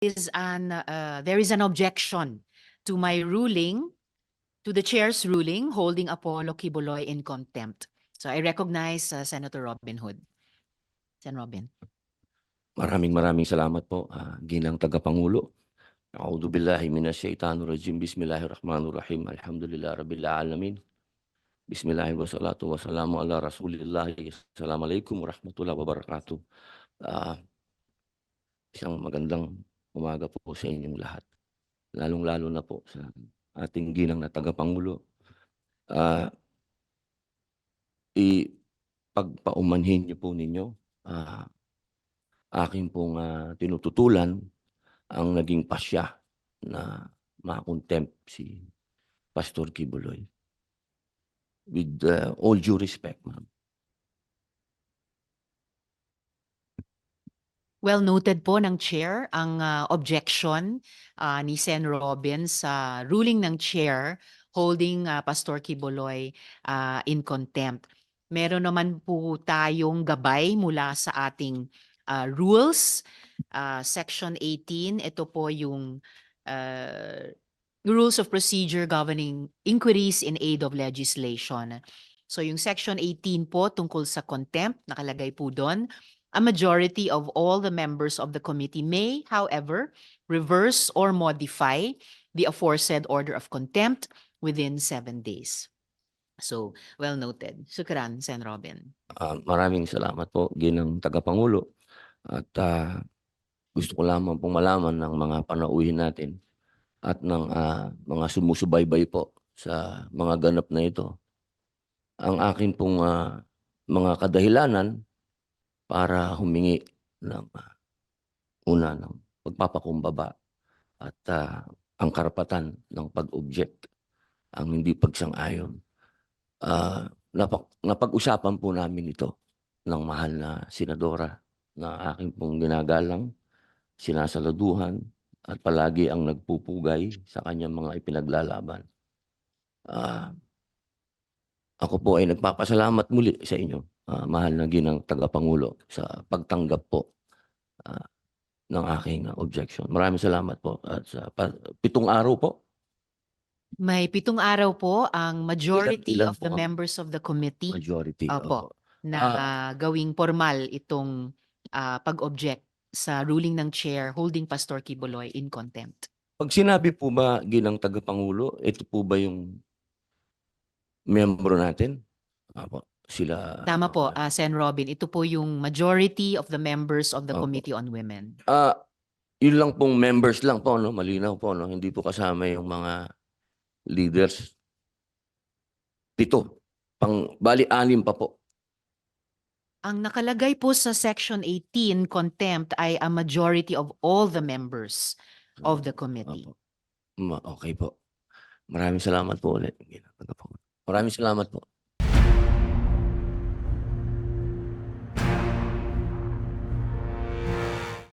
is an, uh, there is an objection to my ruling, to the chair's ruling holding Apollo Kibuloy in contempt. So I recognize uh, Senator Robin Hood. Sen Robin. Maraming maraming salamat po, ah, ginang tagapangulo. A'udhu billahi minasyaitanir rajim. Bismillahirrahmanirrahim. Alhamdulillah rabbil alamin. Bismillahir wassalatu wassalamu ala Rasulillah. Assalamualaikum warahmatullahi wabarakatuh. Ah, isang magandang umaga po sa inyong lahat. Lalong-lalo na po sa ating ginang na tagapangulo. Ah, ipagpaumanhin niyo po ninyo ah, aking pong ah, tinututulan ang naging pasya na makontempt si Pastor Kibuloy. With ah, all due respect, ma'am. Well noted po ng chair ang uh, objection uh, ni Sen Robin sa ruling ng chair holding uh, Pastor Kibuloy uh, in contempt. Meron naman po tayong gabay mula sa ating uh, rules. Uh, Section 18, ito po yung uh, rules of procedure governing inquiries in aid of legislation. So yung Section 18 po tungkol sa contempt, nakalagay po doon, A majority of all the members of the committee may, however, reverse or modify the aforesaid order of contempt within seven days. So, well noted. Sukran, Sen Robin. Ah, maraming salamat po, ginang tagapangulo. At ah, gusto ko lamang pong malaman ng mga panauhin natin at ng ah, mga sumusubaybay po sa mga ganap na ito. Ang akin pong ah, mga kadahilanan para humingi ng ah, una ng pagpapakumbaba at ah, ang karapatan ng pag-object ang hindi pagsang-ayon. Ah, napag- napag-usapan po namin ito ng mahal na senadora na aking pong ginagalang, sinasaluduhan at palagi ang nagpupugay sa kanyang mga ipinaglalaban. Ah, ako po ay nagpapasalamat muli sa inyo, ah, mahal na ginang tagapangulo sa pagtanggap po ah, ng aking ah, objection. Maraming salamat po at sa pa- pitong araw po. May pitong araw po ang majority ilan of the members of the committee Majority. Opo. opo. na gawing formal itong ah, pag-object sa ruling ng chair holding Pastor Kibuloy in contempt. Pag sinabi po ba ginang tagapangulo, ito po ba yung membro natin? Apo, sila. Tama po, ah, Sen Robin. Ito po yung majority of the members of the Opo. Committee on Women. Ah, yun lang pong members lang po, no? Malinaw po, no? Hindi po kasama yung mga leaders. Pito. Pang, bali, anim pa po. Ang nakalagay po sa Section 18 contempt ay a majority of all the members of the committee. Opo. Ma- okay po. Maraming salamat po ulit. Maraming salamat po.